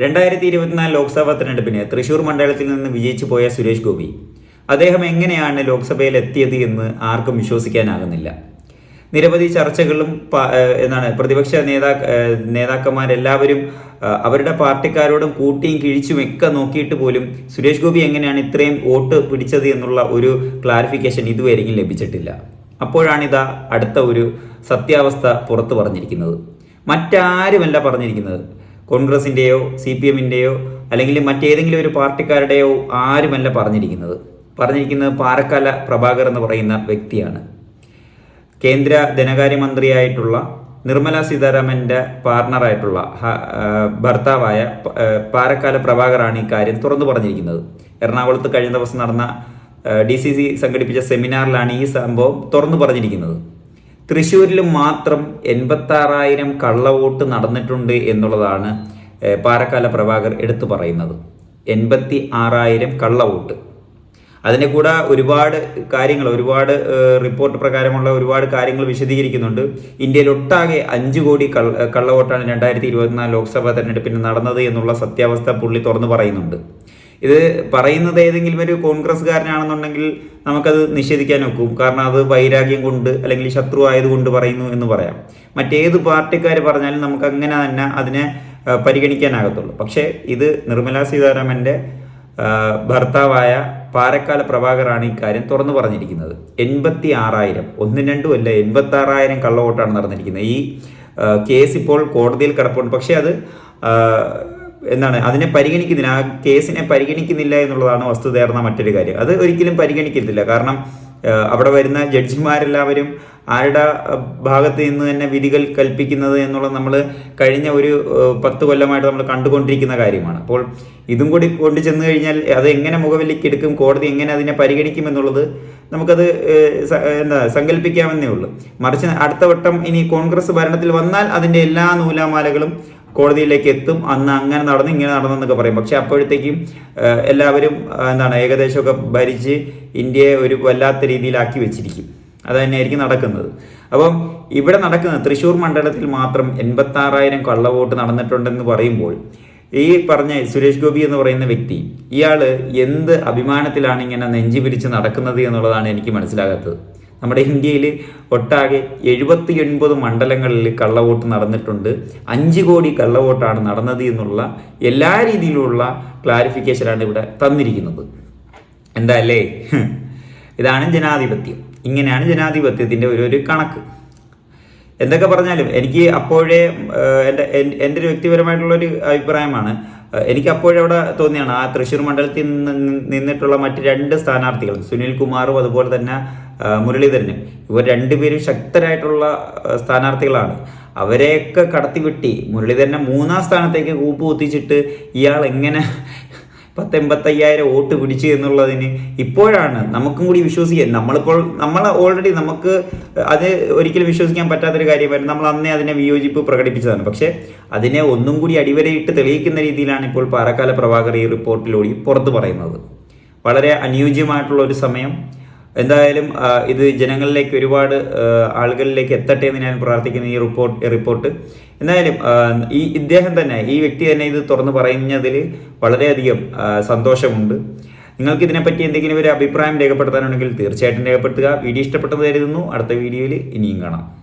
രണ്ടായിരത്തി ഇരുപത്തിനാല് ലോക്സഭാ തെരഞ്ഞെടുപ്പിന് തൃശൂർ മണ്ഡലത്തിൽ നിന്ന് വിജയിച്ചു പോയ സുരേഷ് ഗോപി. അദ്ദേഹം എങ്ങനെയാണ് ലോക്സഭയിൽ എത്തിയത് എന്ന് ആർക്കും വിശ്വസിക്കാനാകുന്നില്ല. നിരവധി ചർച്ചകളും എന്താണ് പ്രതിപക്ഷ നേതാ നേതാക്കന്മാരെല്ലാവരും അവരുടെ പാർട്ടിക്കാരോടും കൂട്ടിയും കിഴിച്ചും ഒക്കെ നോക്കിയിട്ട് പോലും സുരേഷ് ഗോപി എങ്ങനെയാണ് ഇത്രയും വോട്ട് പിടിച്ചത് എന്നുള്ള ഒരു ക്ലാരിഫിക്കേഷൻ ഇതുവരെയും ലഭിച്ചിട്ടില്ല. അപ്പോഴാണിതാ അടുത്ത ഒരു സത്യാവസ്ഥ പുറത്തു പറഞ്ഞിരിക്കുന്നത്. മറ്റാരുമല്ല പറഞ്ഞിരിക്കുന്നത്. കോൺഗ്രസിന്റെയോ സി പി എമ്മിന്റെയോ അല്ലെങ്കിൽ മറ്റേതെങ്കിലും ഒരു പാർട്ടിക്കാരുടെയോ ആരുമല്ല പറഞ്ഞിരിക്കുന്നത്. പറഞ്ഞിരിക്കുന്നത് പാറക്കാല പ്രഭാകർ എന്ന് പറയുന്ന വ്യക്തിയാണ്. കേന്ദ്ര ധനകാര്യമന്ത്രിയായിട്ടുള്ള നിർമ്മല സീതാരാമന്റെ പാർട്ണറായിട്ടുള്ള ഭർത്താവായ പാറക്കാല പ്രഭാകറാണ് കാര്യം തുറന്നു പറഞ്ഞിരിക്കുന്നത്. എറണാകുളത്ത് കഴിഞ്ഞ ദിവസം നടന്ന ഡി സി സി സംഘടിപ്പിച്ച സെമിനാറിലാണ് ഈ സംഭവം തുറന്നു പറഞ്ഞിരിക്കുന്നത്. തൃശ്ശൂരിൽ മാത്രം എൺപത്താറായിരം കള്ളവോട്ട് നടന്നിട്ടുണ്ട് എന്നുള്ളതാണ് പാറക്കാല പ്രഭാകർ എടുത്തു പറയുന്നത്. എൺപത്തി ആറായിരം കള്ളവോട്ട്. അതിനെ കൂടെ ഒരുപാട് കാര്യങ്ങൾ ഒരുപാട് റിപ്പോർട്ട് പ്രകാരമുള്ള ഒരുപാട് കാര്യങ്ങൾ വിശദീകരിക്കുന്നുണ്ട്. ഇന്ത്യയിൽ ഒട്ടാകെ അഞ്ച് കോടി കള്ള കള്ളവോട്ടാണ് രണ്ടായിരത്തി ഇരുപത്തിനാല് ലോക്സഭാ തെരഞ്ഞെടുപ്പിന് നടന്നത് എന്നുള്ള സത്യാവസ്ഥ പുള്ളി തുറന്നു പറയുന്നുണ്ട്. ഇത് പറയുന്നത് ഏതെങ്കിലും ഒരു കോൺഗ്രസ്സുകാരനാണെന്നുണ്ടെങ്കിൽ നമുക്കത് നിഷേധിക്കാൻ ഒക്കും കാരണം അത് വൈരാഗ്യം കൊണ്ട് അല്ലെങ്കിൽ ശത്രു ആയതുകൊണ്ട് പറയുന്നു എന്ന് പറയാം. മറ്റേത് പാർട്ടിക്കാർ പറഞ്ഞാലും നമുക്ക് അങ്ങനെ തന്നെ അതിനെ പരിഗണിക്കാനാകത്തുള്ളൂ. പക്ഷേ ഇത് നിർമ്മലാ സീതാരാമന്റെ ഭർത്താവായ പാരക്കാല പ്രഭാകറാണ് ഇക്കാര്യം കാര്യം തുറന്നു പറഞ്ഞിരിക്കുന്നത്. എൺപത്തി ആറായിരം ഒന്നും രണ്ടും അല്ല എൺപത്തി ആറായിരം കള്ളവോട്ടാണ് നടന്നിരിക്കുന്നത്. ഈ കേസ് ഇപ്പോൾ കോടതിയിൽ കിടപ്പുണ്ട്. പക്ഷേ അത് എന്താണ് അതിനെ പരിഗണിക്കുന്നില്ല. ആ കേസിനെ പരിഗണിക്കുന്നില്ല എന്നുള്ളതാണ് വസ്തുതയാർന്ന മറ്റൊരു കാര്യം. അത് ഒരിക്കലും പരിഗണിക്കത്തില്ല. കാരണം അവിടെ വരുന്ന ജഡ്ജിമാരെല്ലാവരും ആരുടെ ഭാഗത്ത് നിന്ന് തന്നെ വിധികൾ കൽപ്പിക്കുന്നത് എന്നുള്ളത് നമ്മൾ കഴിഞ്ഞ ഒരു പത്ത് കൊല്ലമായിട്ട് നമ്മൾ കണ്ടുകൊണ്ടിരിക്കുന്ന കാര്യമാണ്. അപ്പോൾ ഇതും കൂടി കൊണ്ടു ചെന്ന് കഴിഞ്ഞാൽ അത് എങ്ങനെ മുഖവിലേക്ക് എടുക്കും കോടതി എങ്ങനെ അതിനെ പരിഗണിക്കും എന്നുള്ളത് നമുക്കത് എന്താ സങ്കല്പിക്കാമെന്നേ ഉള്ളൂ. മറിച്ച് അടുത്ത വട്ടം ഇനി കോൺഗ്രസ് ഭരണത്തിൽ വന്നാൽ അതിന്റെ എല്ലാ നൂലാമാലകളും കോടതിയിലേക്ക് എത്തും അന്ന് അങ്ങനെ നടന്നു ഇങ്ങനെ നടന്നു എന്നൊക്കെ പറയും. പക്ഷെ അപ്പോഴത്തേക്കും എല്ലാവരും എന്താണ് ഏകദേശമൊക്കെ ഭരിച്ച് ഇന്ത്യയെ ഒരു വല്ലാത്ത രീതിയിലാക്കി വെച്ചിരിക്കും. അത് തന്നെയായിരിക്കും നടക്കുന്നത്. അപ്പം ഇവിടെ നടക്കുന്നത് തൃശ്ശൂർ മണ്ഡലത്തിൽ മാത്രം എൺപത്താറായിരം കള്ളവോട്ട് നടന്നിട്ടുണ്ടെന്ന് പറയുമ്പോൾ ഈ പറഞ്ഞ സുരേഷ് ഗോപി എന്ന് പറയുന്ന വ്യക്തി ഇയാൾ എന്ത് അഭിമാനത്തിലാണ് ഇങ്ങനെ നെഞ്ചി പിരിച്ച് നടക്കുന്നത് എന്നുള്ളതാണ് എനിക്ക് മനസ്സിലാകാത്തത്. നമ്മുടെ ഇന്ത്യയിൽ ഒട്ടാകെ എഴുപത്തി ഒൻപത് മണ്ഡലങ്ങളിൽ കള്ളവോട്ട് നടന്നിട്ടുണ്ട്. അഞ്ച് കോടി കള്ളവോട്ടാണ് നടന്നത് എന്നുള്ള എല്ലാ രീതിയിലുള്ള ക്ലാരിഫിക്കേഷനാണ് ഇവിടെ തന്നിരിക്കുന്നത്. എന്താ അല്ലേ? ഇതാണ് ജനാധിപത്യം. ഇങ്ങനെയാണ് ജനാധിപത്യത്തിന്റെ ഒരു ഒരു കണക്ക്. എന്തൊക്കെ പറഞ്ഞാലും എനിക്ക് അപ്പോഴേ എന്റെ എൻ- എന്റെ ഒരു വ്യക്തിപരമായിട്ടുള്ളൊരു അഭിപ്രായമാണ്. എനിക്ക് അപ്പോഴവിടെ തോന്നിയാണ് ആ തൃശ്ശൂർ മണ്ഡലത്തിൽ നിന്ന് നിന്നിട്ടുള്ള മറ്റ് രണ്ട് സ്ഥാനാർത്ഥികൾ സുനിൽ കുമാറും അതുപോലെ തന്നെ മുരളീധരനും. ഇവർ രണ്ടുപേരും ശക്തരായിട്ടുള്ള സ്ഥാനാർത്ഥികളാണ്. അവരെയൊക്കെ കടത്തിവിട്ടി മുരളീധരനെ മൂന്നാം സ്ഥാനത്തേക്ക് കൂപ്പ് കുത്തിച്ചിട്ട് ഇയാൾ എങ്ങനെ പത്തെൺപത്തയ്യായിരം വോട്ട് പിടിച്ചു എന്നുള്ളതിന് ഇപ്പോഴാണ് നമുക്കും കൂടി വിശ്വസിക്കാൻ. നമ്മളിപ്പോൾ നമ്മൾ ഓൾറെഡി നമുക്ക് അത് ഒരിക്കലും വിശ്വസിക്കാൻ പറ്റാത്തൊരു കാര്യമായിരുന്നു. നമ്മൾ അന്നേ അതിനെ വിയോജിപ്പ് പ്രകടിപ്പിച്ചതാണ്. പക്ഷേ അതിനെ ഒന്നും കൂടി അടിവരയിട്ട് തെളിയിക്കുന്ന രീതിയിലാണ് ഇപ്പോൾ പാറക്കാല പ്രഭാകർ ഈ റിപ്പോർട്ടിലൂടെ പുറത്തു പറയുന്നത്. വളരെ അനുയോജ്യമായിട്ടുള്ള ഒരു സമയം. എന്തായാലും ഇത് ജനങ്ങളിലേക്ക് ഒരുപാട് ആളുകളിലേക്ക് എത്തട്ടെ എന്ന് ഞാൻ പ്രാർത്ഥിക്കുന്നു ഈ റിപ്പോർട്ട് റിപ്പോർട്ട്. എന്തായാലും ഈ ഇദ്ദേഹം തന്നെ ഈ വ്യക്തി തന്നെ ഇത് തുറന്നു പറയുന്നതിൽ വളരെയധികം സന്തോഷമുണ്ട്. നിങ്ങൾക്ക് ഇതിനെപ്പറ്റി എന്തെങ്കിലും ഒരു അഭിപ്രായം രേഖപ്പെടുത്താനുണ്ടെങ്കിൽ തീർച്ചയായിട്ടും രേഖപ്പെടുത്തുക. വീഡിയോ ഇഷ്ടപ്പെട്ടെന്ന് കരുതുന്നു. അടുത്ത വീഡിയോയിൽ ഇനിയും കാണാം.